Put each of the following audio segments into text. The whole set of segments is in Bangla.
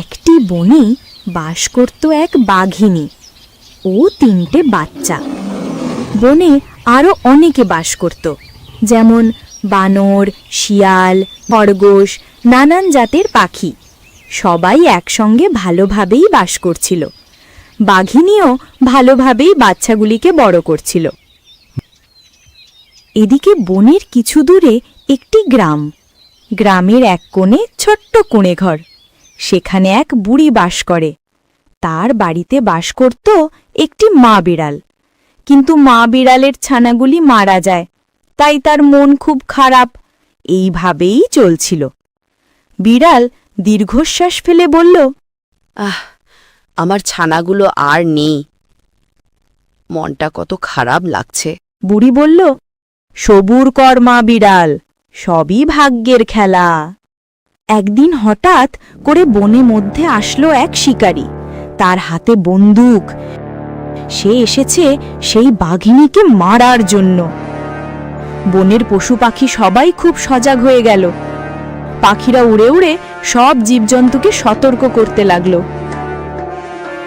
একটি বনে বাস করত এক বাঘিনী। ও তিনটে বাচ্চা। বনে আরও অনেকে বাস করত, যেমন বানর, শিয়াল, খরগোশ, নানান জাতের পাখি। সবাই একসঙ্গে ভালোভাবেই বাস করছিল। বাঘিনীও ভালোভাবেই বাচ্চাগুলিকে বড় করছিল। এদিকে বনের কিছু দূরে একটি গ্রাম। গ্রামের এক কোণে ছোট্ট কুঁড়ে ঘর সেখানে এক বুড়ি বাস করে। তার বাড়িতে বাস করত একটি মা বিড়াল। কিন্তু মা বিড়ালের ছানাগুলি মারা যায় তাই তার মন খুব খারাপ। এইভাবেই চলছিল। বিড়াল দীর্ঘশ্বাস ফেলে বলল আহ আমার ছানাগুলো আর নেই। মনটা কত খারাপ লাগছে। বুড়ি বলল সবুর কর মা বিড়াল সবই ভাগ্যের খেলা। একদিন হঠাৎ করে বনে মধ্যে আসলো এক শিকারী। তার হাতে বন্দুক। সে এসেছে সেই বাঘিনীকে মারার জন্য। বনের পশু পাখি সবাই খুব সজাগ হয়ে গেল। পাখিরা উড়ে উড়ে সব জীবজন্তুকে সতর্ক করতে লাগল।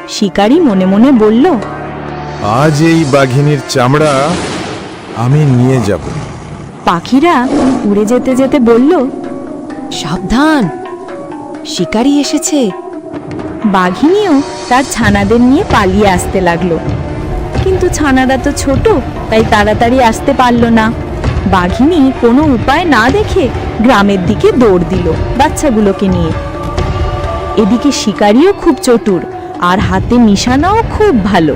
শিকারী মনে মনে বলল আজ এই বাঘিনীর চামড়া আমি নিয়ে যাব। পাখিরা উড়ে যেতে যেতে বলল সাবধান। শিকারি এসেছে। বাঘিনীও তার ছানাদের নিয়ে পালিয়ে আসতে লাগল। কিন্তু ছানারা তো ছোট, তাই তাড়াতাড়ি আসতে পারল না। বাঘিনী কোনো উপায় না দেখে গ্রামের দিকে দৌড় দিল বাচ্চাগুলোকে নিয়ে। এদিকে শিকারিও খুব চতুর, আর হাতে নিশানাও খুব ভালো।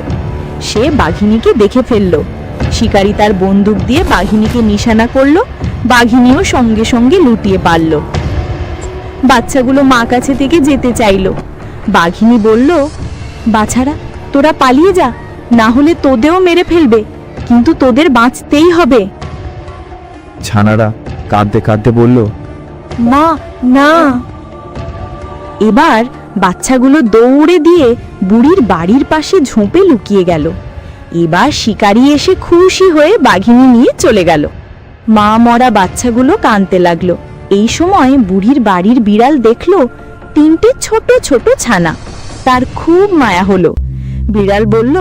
সে বাঘিনীকে দেখে ফেলল। শিকারি তার বন্দুক দিয়ে বাঘিনীকে নিশানা করল, বাঘিনীও সঙ্গে সঙ্গে লুটিয়ে পারল। বাচ্চাগুলো মা কাছে থেকে যেতে চাইলো। বাঘিনী বলল বাছারা তোরা পালিয়ে যা না হলে তোদেরও মেরে ফেলবে কিন্তু তোদের বাঁচতেই হবে। ছানারা কাঁদতে কাঁদতে বলল মা না। এবার বাচ্চাগুলো দৌড়ে দিয়ে বুড়ির বাড়ির পাশে ঝোঁপে লুকিয়ে গেল। এবার শিকারি এসে খুশি হয়ে বাঘিনী নিয়ে চলে গেল। মা মরা বাচ্চাগুলো কাঁদতে লাগল। এই সময় বুড়ির বাড়ির বিড়াল দেখল তিনটে ছোট ছোট ছানা। তার খুব মায়া হলো। বিড়াল বলল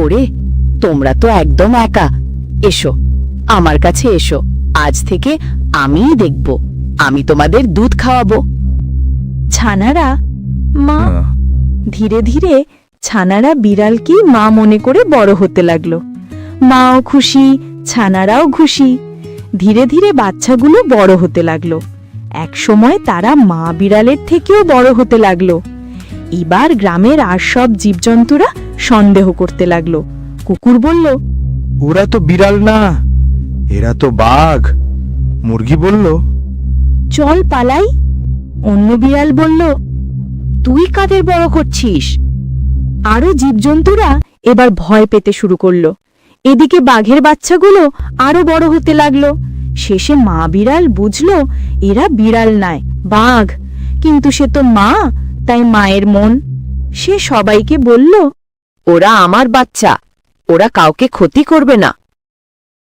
ওরে তোমরা তো একদম একা। এসো আমার কাছে এসো। আজ থেকে আমিই দেখব। আমি তোমাদের দুধ খাওয়াবো। ছানারা মা। ধীরে ধীরে ছানারা বিড়ালকেই মা মনে করে বড় হতে লাগল। মাও খুশি ছানারাও খুশি। ধীরে ধীরে বাচ্চাগুলো বড় হতে লাগল। এক সময় তারা মা বিড়ালের থেকেও বড় হতে লাগল। এবার গ্রামের আর সব জীবজন্তুরা সন্দেহ করতে লাগল। কুকুর বলল ওরা তো বিড়াল না এরা তো বাঘ। মুরগি বলল চল পালাই। অন্য বিড়াল বলল তুই কাদের বড় করছিস? আরও জীবজন্তুরা এবার ভয় পেতে শুরু করল। এদিকে বাঘের বাচ্চাগুলো আরও বড় হতে লাগল। শেষে মা বিড়াল বুঝল, এরা বিড়াল নয়, বাঘ। কিন্তু সে তো মা, তাই মায়ের মন। সে সবাইকে বলল, ওরা আমার বাচ্চা, ওরা কাউকে ক্ষতি করবে না।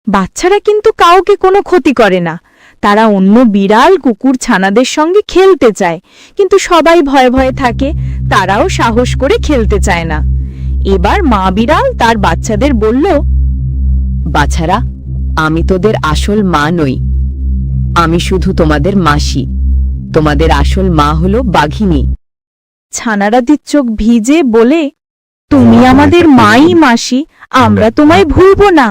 বাচ্চারা কিন্তু কাউকে কোনো ক্ষতি করে না। তারা অন্য বিড়াল, কুকুর, ছানাদের সঙ্গে খেলতে চায় কিন্তু সবাই ভয়ে ভয়ে থাকে, তারাও সাহস করে খেলতে চায় না। এবার মা বিড়াল তার বাচ্চাদের বলল বাছারা আমি তোদের আসল মা নই। আমি শুধু তোমাদের মাসি। তোমাদের আসল মা হল বাঘিনী। ছানারাদির চোখ ভিজে বলে তুমি আমাদের মাই মাসি আমরা তোমায় ভুলব না।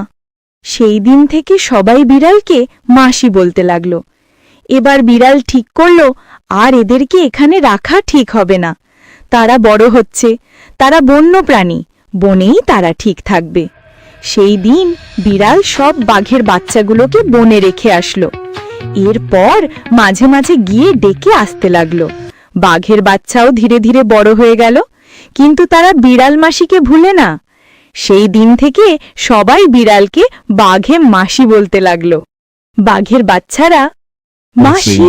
সেই দিন থেকে সবাই বিড়ালকে মাসি বলতে লাগল। এবার বিড়াল ঠিক করল আর এদেরকে এখানে রাখা ঠিক হবে না। তারা বড় হচ্ছে তারা বন্য প্রাণী বনেই তারা ঠিক থাকবে। সেই দিন বিড়াল সব বাঘের বাচ্চাগুলোকে বনে রেখে আসলো। এরপর মাঝে মাঝে গিয়ে ডেকে আসতে লাগল। বাঘের বাচ্চাও ধীরে ধীরে বড় হয়ে গেল। কিন্তু তারা বিড়াল মাসিকে ভুলে না। সেই দিন থেকে সবাই বিড়ালকে বাঘে মাসি বলতে লাগল। বাঘের বাচ্চারা, মাসি!